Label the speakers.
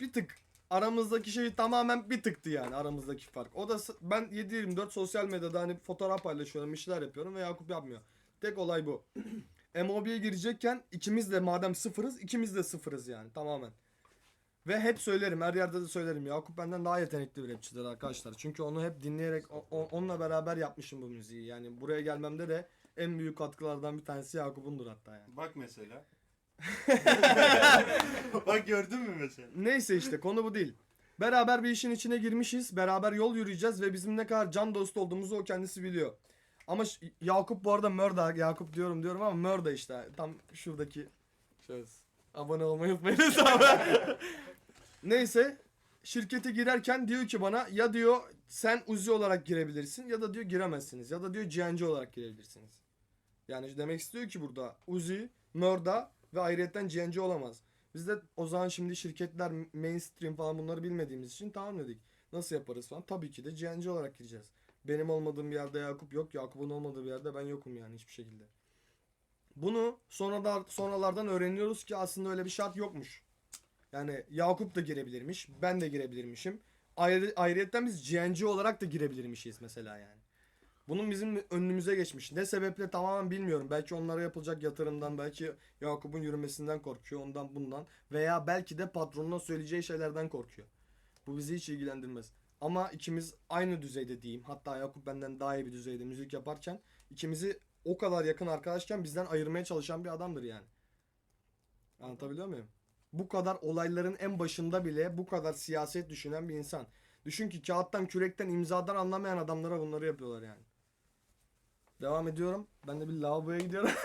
Speaker 1: bir tık aramızdaki şey tamamen bir tıktı yani aramızdaki fark. O da ben 7-24 sosyal medyada hani fotoğraf paylaşıyorum, bir şeyler yapıyorum ve Yakup yapmıyor. Tek olay bu. MOB'ye girecekken ikimiz de madem sıfırız, ikimiz de sıfırız yani tamamen. Ve hep söylerim, her yerde de söylerim. Yakup benden daha yetenekli bir rapçidir arkadaşlar. Çünkü onu hep dinleyerek, o- onunla beraber yapmışım bu müziği. Yani buraya gelmemde de en büyük katkılardan bir tanesi Yakup'undur hatta yani.
Speaker 2: Bak mesela. Bak gördün mü mesela?
Speaker 1: Neyse işte konu bu değil. Beraber bir işin içine girmişiz. Beraber yol yürüyeceğiz ve bizim ne kadar can dostu olduğumuzu o kendisi biliyor. Ama ş- Yakup bu arada Mörda. Yakup diyorum diyorum ama Mörda işte. Tam şuradaki şahıs. Abone olmayı unutmayınız abi. Neyse. Şirkete girerken diyor ki bana ya diyor sen Uzi olarak girebilirsin ya da diyor giremezsiniz. Ya da diyor GNC olarak girebilirsiniz. Yani demek istiyor ki burada Uzi, Mörda ve ayrıyetten GNC olamaz. Biz de o zaman şimdi şirketler mainstream falan bunları bilmediğimiz için tamam dedik. Nasıl yaparız falan. Tabii ki de GNC olarak gireceğiz. Benim olmadığım bir yerde Yakup yok. Yakup'un olmadığı bir yerde ben yokum yani hiçbir şekilde. Bunu sonradan, sonralardan öğreniyoruz ki aslında öyle bir şart yokmuş. Yani Yakup da girebilirmiş. Ben de girebilirmişim. Ayrı, ayrıyetten biz GNC olarak da girebilirmişiz mesela yani. Bunun bizim önümüze geçmiş. Ne sebeple tamamen bilmiyorum. Belki onlara yapılacak yatırımdan, belki Yakup'un yürümesinden korkuyor, ondan bundan. Veya belki de patronuna söyleyeceği şeylerden korkuyor. Bu bizi hiç ilgilendirmez. Ama ikimiz aynı düzeyde diyeyim. Hatta Yakup benden daha iyi bir düzeyde müzik yaparken ikimizi o kadar yakın arkadaşken bizden ayırmaya çalışan bir adamdır yani. Anlatabiliyor muyum? Bu kadar olayların en başında bile bu kadar siyaset düşünen bir insan. Düşün ki kağıttan, kürekten, imzadan anlamayan adamlara bunları yapıyorlar yani. Devam ediyorum. Ben de bir lavaboya gidiyorum.